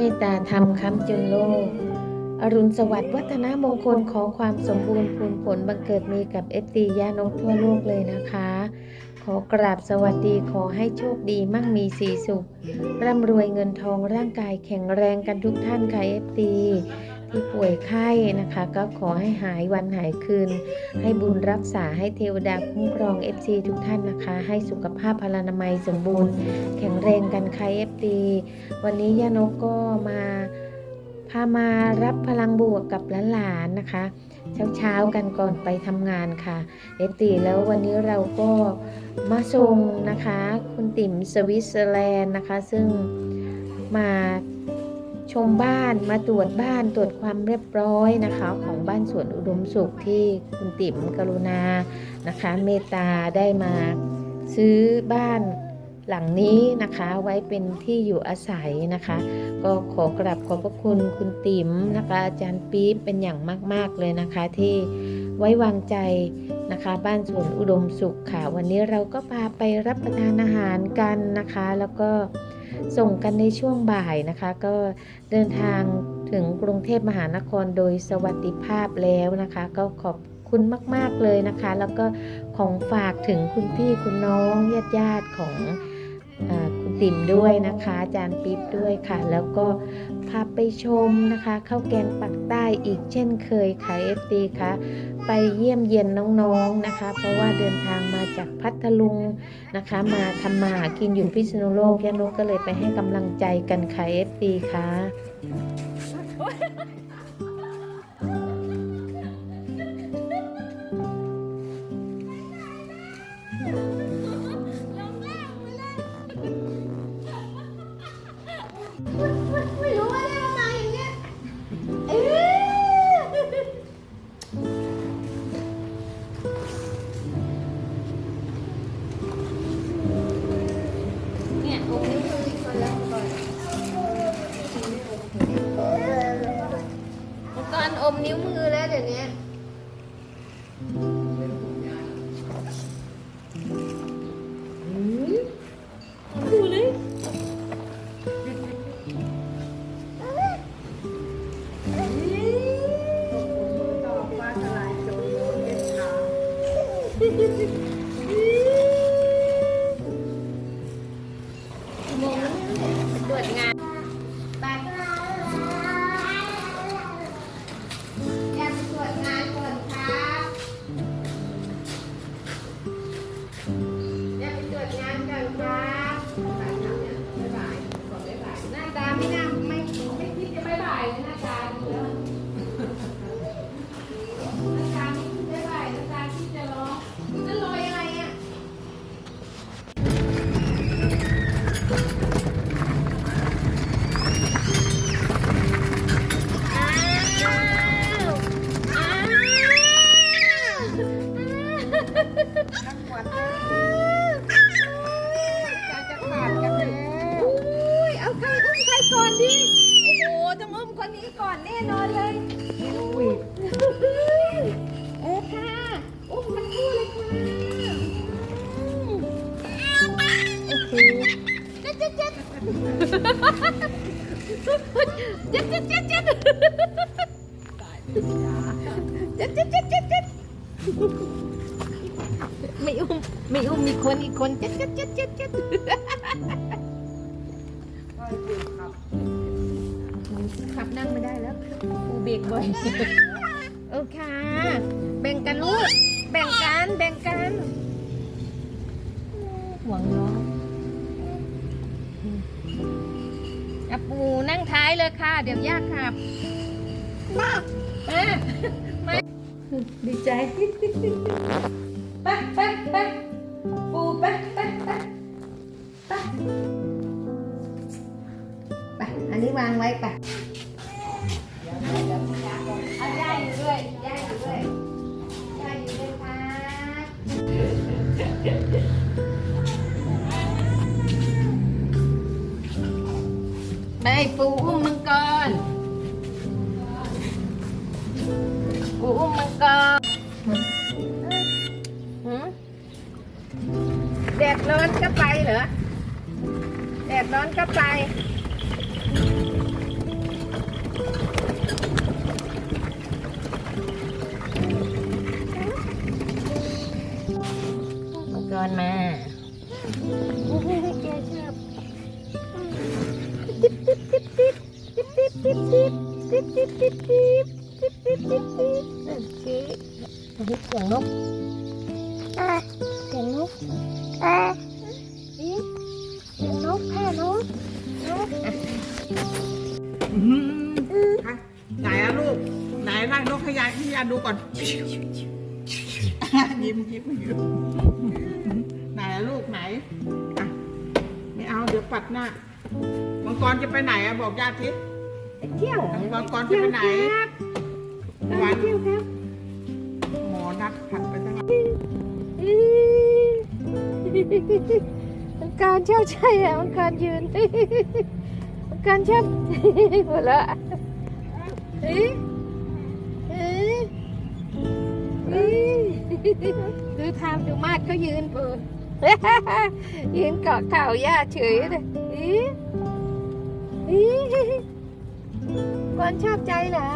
เมตตาธรรมค้ำจุนโลก อรุณสวัสดิ์วัฒนามงคลขอความสมบูรณ์พูนผลบังเกิดมีกับเอฟซีย่านกทั่วโลกเลยนะคะ ขอกราบสวัสดีขอให้โชคดีมั่งมีสีสุข ร่ำรวยเงินทองร่างกายแข็งแรงกันทุกท่านค่ะเอฟซี ที่ป่วยไข้นะคะ ก็ขอให้หายวันหายคืน ให้บุญรักษาให้เทวดาคุ้มครอง FC ทุกท่านนะคะ ให้สุขภาพพลานามัยสมบูรณ์ แข็งแรงกันค่ะ FC วันนี้ย่านกก็มาพามารับพลังบวกกับหลานๆนะคะเช้าๆกันก่อนไปทำงานค่ะ FC แล้ววันนี้เราก็มาส่งนะคะ คุณติ๋มสวิตเซอร์แลนด์นะคะ ซึ่งมา ชมบ้านมาตรวจบ้านตรวจความเรียบร้อยนะคะ ของบ้านสวนอุดมสุขที่คุณติ๋มกรุณานะคะ เมตตาได้มาซื้อบ้านหลังนี้นะคะไว้เป็นที่อยู่อาศัยนะคะ ก็ขอกราบขอบพระคุณคุณติ๋มนะคะ อาจารย์ปี๊บเป็นอย่างมาก ๆเลยนะคะ ที่ไว้วางใจนะคะ บ้านสวนอุดมสุขค่ะ วันนี้เราก็พาไปรับประทานอาหารกันนะคะ แล้วก็ ส่งกันในช่วงบ่ายนะคะ ก็เดินทางถึงกรุงเทพมหานครโดยสวัสดิภาพแล้วนะคะ ก็ขอบคุณมาก ๆ เลยนะคะ แล้วก็ของฝากถึงคุณพี่คุณน้องญาติญาติๆของอ ติ๋มด้วยนะคะอาจารย์ปิ๊บด้วยค่ะ แล้วก็พาไปชมนะคะข้าวแกงปักใต้อีกเช่นเคยค่ะเอฟตีค่ะไปเยี่ยมเยียนน้องๆนะคะ เพราะว่าเดินทางมาจากพัทลุงนะคะ มาทำมาหากินอยู่พิษณุโลกแยานกก็เลยไปให้กำลังใจกันค่ะเอฟตีค่ะ จ็ดเจ็ดเจ็ดเจ็ดเจ็ดไม่อุ้มไม่อุ้มมีคนอีกคนเจ็ดเจ็ดเจ็ดเจ็ดเจ็ดขับนั่งไม่ได้แล้วอูเบรกบ่อยโอเคแบ่งกันลูกแบ่งกันแบ่งกันห่วงน้องอะปูนั่งท้ายเลยค่ะ เดี๋ยวยากขับมามา ดีใจไปไปไปปูไปไปไปไปไปอันนี้วางไว้ไปเอาย่าอยู่ด้วยย่าอยู่ด้วยย่าอยู่ด้วยค่ะไปปูอุ้มมัง แดดร้อนก็ไปเหรอ แดดร้อนก็ไป มังกรมาแกชอบติ๊บติ๊บติ๊บติ๊บติ๊บติ๊บติ๊บติ๊บติ๊บติ๊บติ๊บติ๊บติ๊บติ๊บติ๊บ นั่นชี้อันนี้เสียงนกอะเสียงนกอะนี่เสียงนกแค่นกนกอะอื้อหืออะไหนอะลูก ไหนนั่งนกให้ยายให้ยายดูก่อน ยิ้มยิ้มยิ้มไหนอะลูกไหนอะไม่เอาเดี๋ยวปัดหน้ามังกรจะไปไหนอะบอกญาติทิไปเที่ยวมังกรจะไปไหนครับวัไปนเที่ยวครับ หมอนัดผัดไปทั้งมันการเช่าใช่อะมันการยืนมันการเช่าหัวละเอ๊ะเอ๊ะเอ๊ะดูทามดูมาดก็ยืนเปิดยืนเกาะเข่าย่าเฉยเลยอ๊ะเอ๊ะบอลชอบใจเหรอ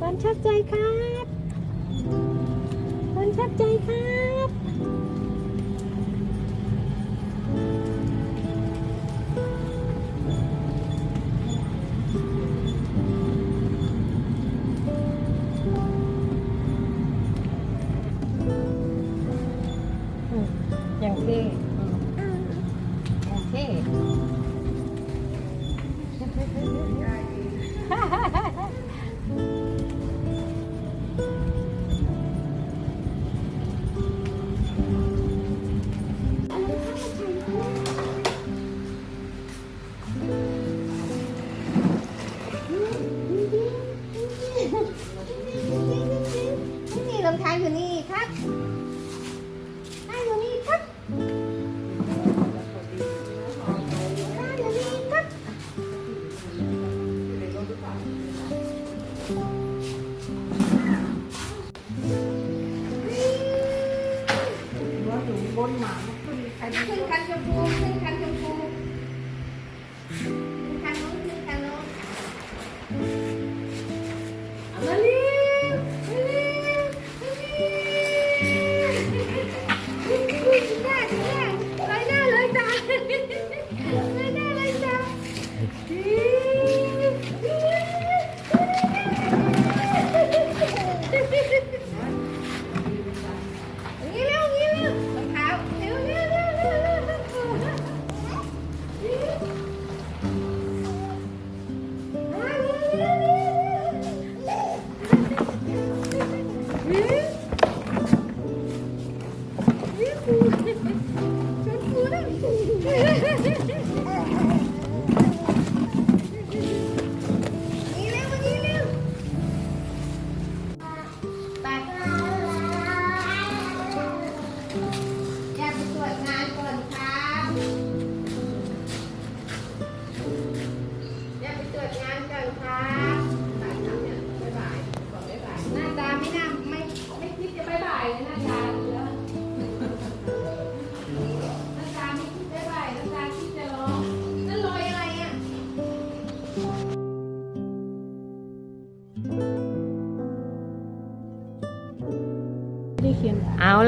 บอลชอบใจครับ บอลชอบใจครับอย่างเท่อย่างเท่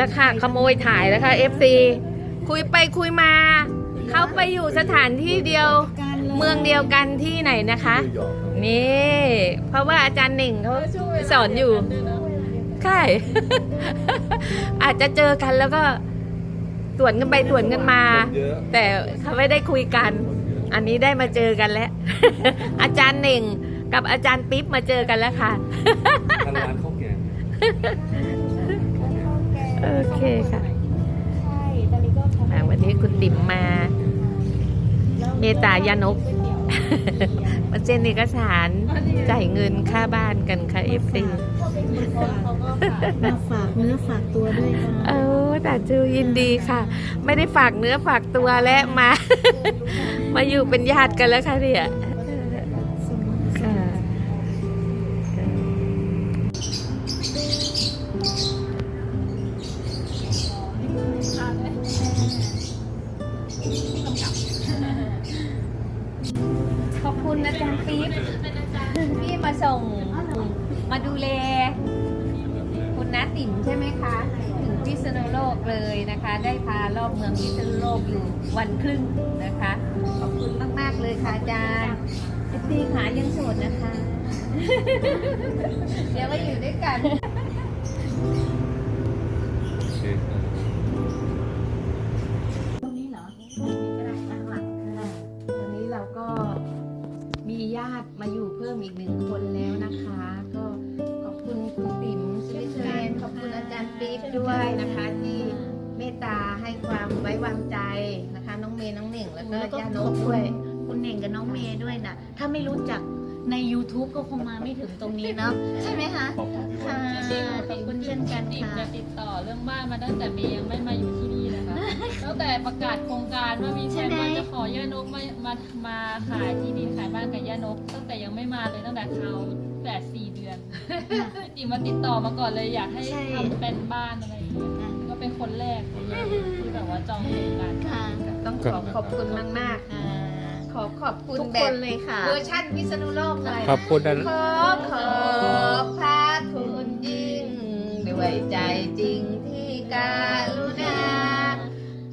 เอาละค่ะ ขโมยถ่ายแล้วค่ะ FC คุยไปคุยมา เขาไปอยู่สถานที่เดียว เมืองเดียวกันที่ไหนนะคะ นี่ เพราะว่าอาจารย์หนึ่งเขาสอนอยู่ใช่อาจจะเจอกันแล้วก็สวนกันไปสวนกันมา แต่เขาไม่ได้คุยกัน อันนี้ได้มาเจอกันแล้ว อาจารย์หนึ่งกับอาจารย์ปิ๊บมาเจอกันแล้วค่ะร้านข้าวแกง โอเคค่ะอ่าวันนี้คุณติ๋มมา เมตตายานกมาเซ็นเอกสารจ่ายเงินค่าบ้านกันค่ะเอฟซีมาฝากเนื้อฝากตัวด้วยค่ะเออแต่จูยินดีค่ะ ไม่ได้ฝากเนื้อฝากตัวและมา มาอยู่เป็นญาติกันแล้วค่ะเนี่ย โลกเลยนะคะ ได้พารอบเมืองพิษณุโลกอยู่วันครึ่งนะคะ ขอบคุณเลยค่ะอาจารย์เอฟซีขายังโสดนะคะ เดี๋ยวมาอยู่ด้วยกัน นอบกคุด้วยณคุณเน่งกับน้องเมย์ด้วยนะถ้าไม่รู้จักใน YouTube ก็คงมาไม่ถึงตรงนี้เนาะใช่ไหมคะขอบคุณพี่ค่ะวันขอบคุณเช่นกันติ๋มค่ะ จะติดต่อเรื่องบ้านมาตั้งแต่เมย์ยังไม่มาอยู่ที่นี่นะคะ ตั้งแต่ประกาศโครงการว่ามีแผนว่าจะขอย่านกมามามาขายที่ดินขายบ้านกับย่านก ตั้งแต่ยังไม่มาเลยตั้งแต่เขาแปดสี่เดือนติ๋มมาติดต่อมาก่อนเลยอยากให้ใช่ ทำเป็นบ้านอะไรอย่างเงี้ยก็เป็นคนแรกเลยที่แบบว่าจองโครงการ ค่ะ ต้องขอขอบคุณมากอ่าๆขอขอบคุณทุกแบคบนเลยค่ะ เวอร์ชันพิษณุโลกหน่อยขอบคุณนะขอขอบพระคุณยิ่ง ด้วยใจจริงที่การุณา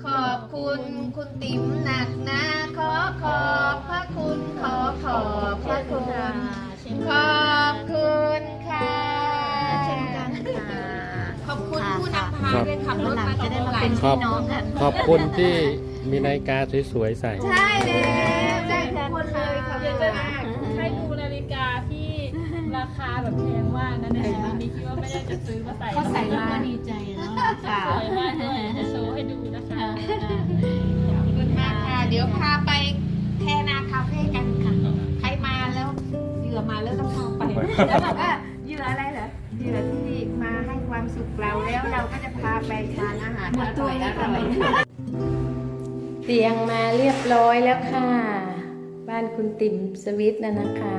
ขอบคุณคุณติ๋มหนักนะขอขอบพระคุณขอขอบพระคุณ ขอบคุณค่ะ เช่นกันค่ะ ขอบคุณผู้นำพาครับด้วยขับรถหลังมาจะจะได้ได้มามาเป็เป็นนครัพี่บน้องกัน ขอบคุณที่ มีนาฬิกาสวยๆใส่ ใช่แล้วใช่ทุกคนเลยขอบคุณมากให้ดูนาฬิกาที่ราคาแบบแพงมากนะในชีวิตนี้คิดว่าไม่ได้จะซื้อมาใส่เขาใส่แล้วก็ดีใจเนาะค่ะสวยมากด้วยจะโชว์ให้ดูนะคะขอบคุณมากค่ะ เดี๋ยวพาไปแทนาคาเฟ่กันค่ะ ใครมาแล้วเหยื่อมาแล้วต้องพาไปแล้วบอกว่าเหยื่ออะไรเหรอเหยื่อที่มาให้ความสุขเราแล้วเราก็จะพาไปทานอาหารหมดตัวแล้วค่ะอร่อย เตียงมาเรียบร้อยแล้วค่ะ บ้านคุณติ๋มสวิตนะนะคะ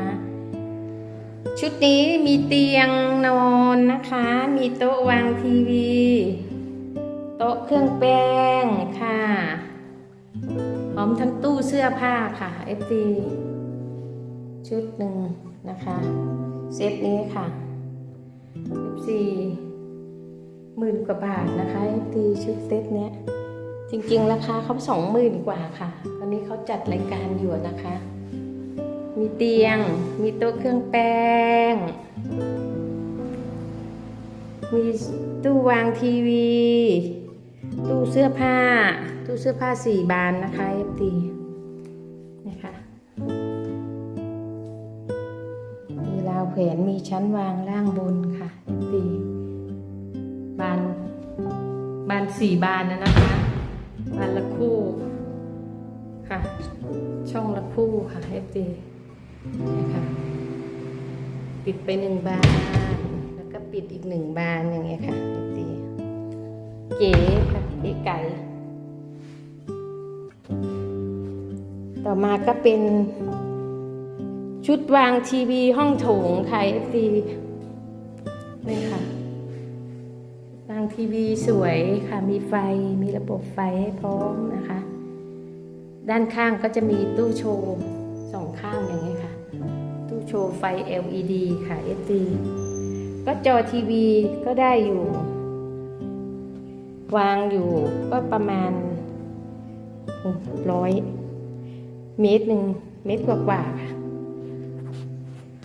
ชุดนี้มีเตียงนอนนะคะ มีโต๊ะวางทีวี โต๊ะเครื่องแป้งค่ะพร้อมทั้งตู้เสื้อผ้าค่ะ FT ชุดหนึ่งนะคะเซตนี้ค่ะ FT หมื่นกว่าบาทนะคะ FT ชุดเซตเนี้ย จริงๆ ราคาเขาสองหมื่นกว่าค่ะ ตอนนี้เขาจัดรายการอยู่นะคะ มีเตียง มีโต๊ะเครื่องแป้ง มีตู้วางทีวี ตู้เสื้อผ้า ตู้เสื้อผ้าสี่บานนะคะเอฟตีนะคะมีราวแขวนมีชั้นวางล่างบนค่ะเอฟตีบาน บานสี่บานนะนะคะ ค่ะ ช่องละคู่ค่ะ FD นะคะปิดไปหนึ่งบาน แล้วก็ปิดอีกหนึ่งบานอย่างเงี้ยค่ะ FD เก๋ค่ะเก๋ไก่ต่อมาก็เป็นชุดวางทีวีห้องโถงค่ะ FD นี่ค่ะ วางทีวีสวยค่ะมีไฟมีระบบไฟให้พร้อมนะคะ ด้านข้างก็จะมีตู้โชว์สองข้างอย่างนี้ค่ะ ตู้โชว์ไฟ LED ค่ะ FD ก็จอทีวีก็ได้อยู่ วางอยู่ก็ประมาณร้อยเมตรหนึ่งเมตรกว่าๆค่ะ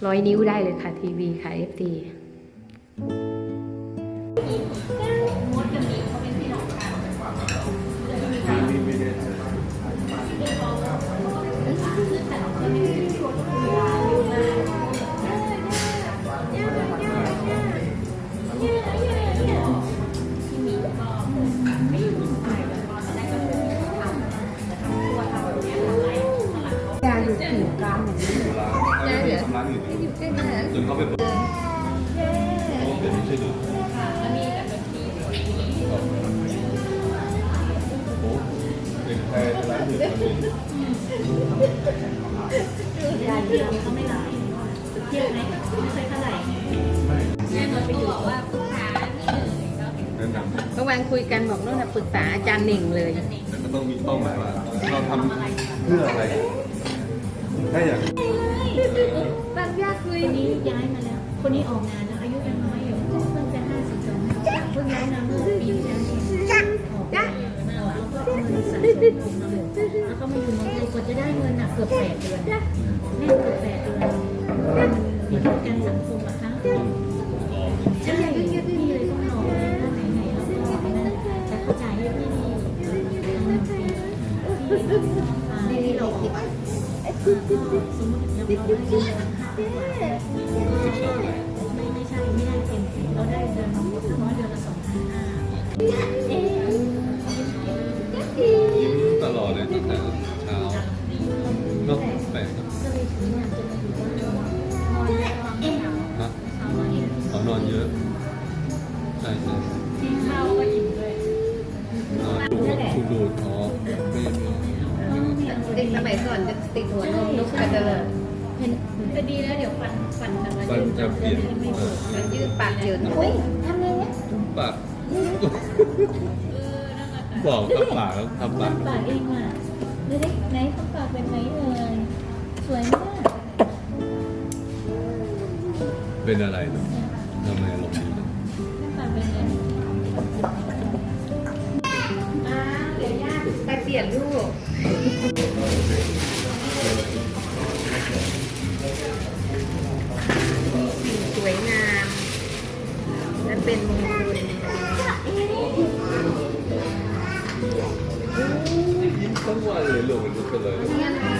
ร้อยนิ้วได้เลยค่ะทีวีค่ะ FD จนเขาไปเปิดโอ้เป็นไม่ใช่ดูโอ้เป็นใครร้านอื่นคนนี้ยาเดียวเขาไม่หลายเที่ยวไหมไม่เคยเท่าไหร่แม่นบอกว่าปรึกษาที่หนึ่งก็แนะนำเมื่อวานคุยกันบอกนู่นนะปรึกษาอาจารย์หนึ่งเลยแต่ก็ต้องมีเป้าหมายว่าเราทำเพื่ออะไรถ้าอยาก บางยากคุยนี้ย้ายมาแล้ว คนนี้ออกงานแล้วอายุยังน้อยอยู่เพิ่งจะห้าสิบสองเพิ่งย้ายมาเมื่อปีที่แล้วเองออกงานมารักแล้วก็เอาเงินใส่แล้วก็มาอยู่เมืองไทยกว่าจะได้เงินหนักเกือบแปดเดือน ไม่ไม่ใช่ไม่ได้เต็มสิเราได้เดือนละเฉพาะเดือนละสองพันห้ายิ้มตลอดเลยตั้งแต่เช้าเนาะแปลกนะก็เลยถึงอยากจะมาอยู่บ้านนอนยอะเอ๊ะฮะเขานอนเยอะใช่ใช่กินข้าวก็อิ่มเลยนอนดูดคุณดูดท้อไม่ไม่เด็กสมัยก่อนจะติดหัวนมลุกกันเลย เป็นก็ดีแล้วเดี๋ยวฟันฟันทำอะไรฟันจะเปลี่ยนเออ มันยืดปากเดี๋ยวอุ้ยทำไงเนี่ยปากบอกทำปากแล้วทำปากปากเองอะดูดิไหนทำปากเป็นไหนเลยสวยมากเป็นอะไรเนาะทำไมอารมณ์ดีเนอะปากเป็นไงอ้าเดี๋ยวย่าไปเปลี่ยนลูกมี เป็นมงคลยิ้มทั้งวันเลยลูกมันก็เลยเรีย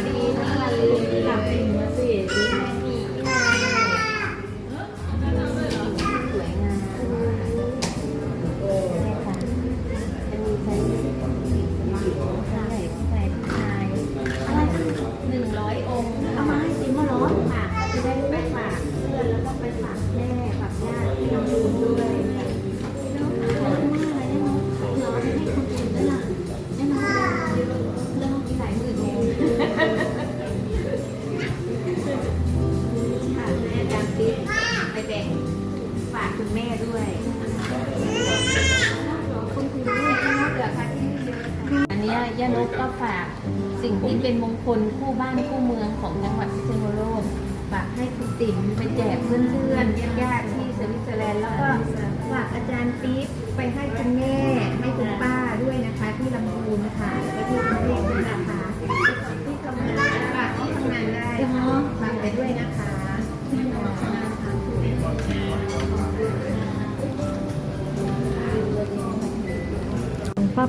ด้วยคุณคุณด้วยนะเดี๋ยวค่ะที่เยอะค่ะอันเนี้ยย่านกก็ฝากสิ่งที่เป็นมงคลคู่บ้านคู่เมืองของจังหวัดพิษณุโลกฝากให้คุณติ๋มไปแจกเพื่อนๆญาติๆที่สวิตเซอร์แลนด์แล้วก็ฝากอาจารย์ติ๊บไปให้คุณแม่ให้คุณป้าด้วยนะคะที่ลำพูนค่ะแล้วก็ที่กรุงเทพ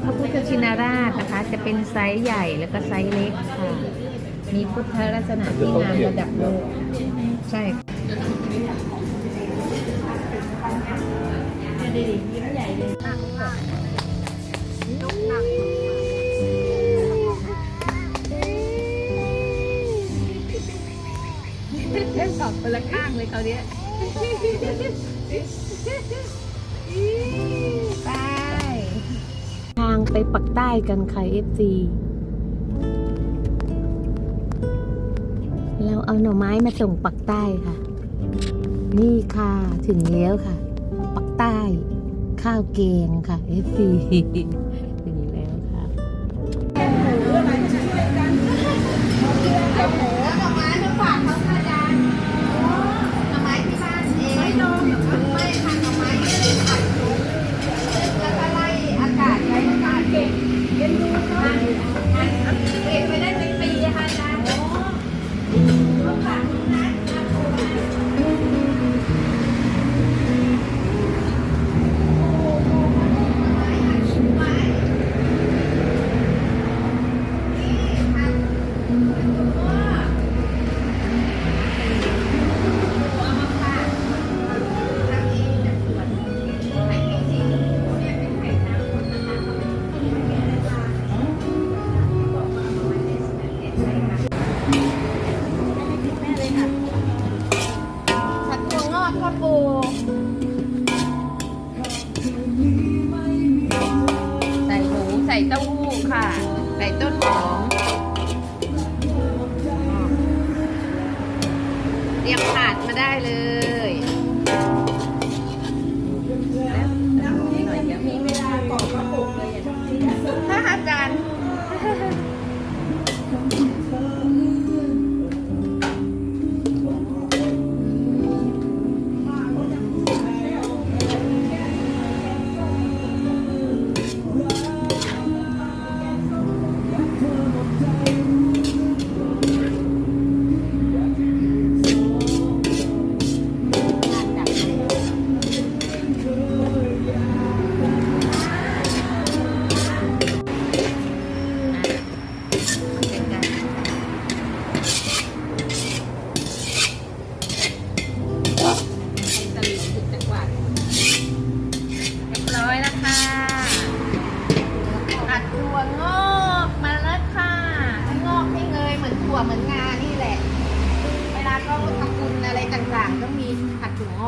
พระพุทธชินราชนะคะ จะเป็นไซส์ใหญ่แล้วก็ไซส์เล็กค่ะ มีพุทธลักษณะที่งามระดับโลกใช่ค่ะจะได้ยิ้มใหญ่เลยสอบคนละข้างเลยเขาเนี้ย ไปปักใต้กันค่ะ FC เราเอาหน่อไม้มาส่งปักใต้ค่ะ นี่ค่ะถึงแล้วค่ะ ปักใต้ ข้าวแกงค่ะ FC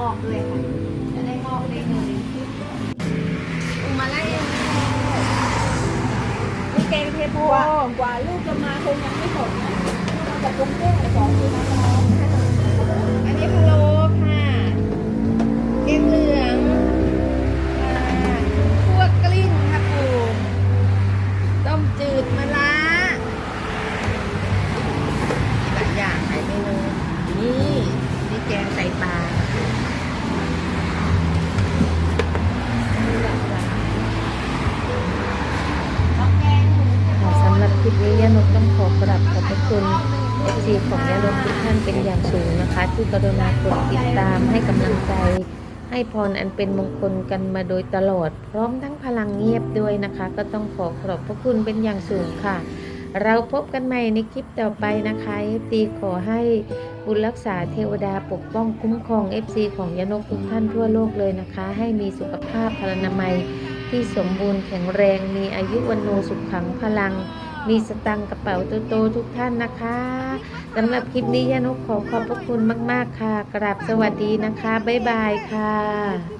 อกด้วยค่ะ จะได้งอกได้เลยอุมาไล่ยังมีแกงเทโพกว่าลูกจะมาคงยังไม่หมดนะมาจากกรุงเทพสองคืนแล้วอันนี้พะโล้ค่ะแกงเหลืองอ่าคั่วกลิ้งค่ะปูต้มจืดมะระมีหลายอย่างหลายเมนูนี่นี่แกงไตปลา ลิปนี้ย่านกต้องขอกราบขอบพระคุณ FC ของย่านกทุกท่านเป็นอย่างสูงนะคะ ที่กรุณากดติดตามให้กำลังใจ ให้พรอันเป็นมงคลกันมาโดยตลอด พร้อมทั้งพลังเงียบด้วยนะคะ ก็ต้องขอขอบพระคุณเป็นอย่างสูงค่ะ เราพบกันใหม่ในคลิปต่อไปนะคะ FT ขอให้บุญรักษาเทวดาปกป้องคุ้มครอง FC ของยานกทุกท่านทั่วโลกเลยนะคะ ให้มีสุขภาพพลานามัยที่สมบูรณ์แข็งแรงมีอายุวันโนสุขขังพลัง มีสตังกระเป๋าโตๆทุกท่านนะคะสำหรับคลิปนี้ยานุขอขอบพระคุณมาก ๆ ค่ะ กราบสวัสดีนะคะ บ๊ายบายค่ะ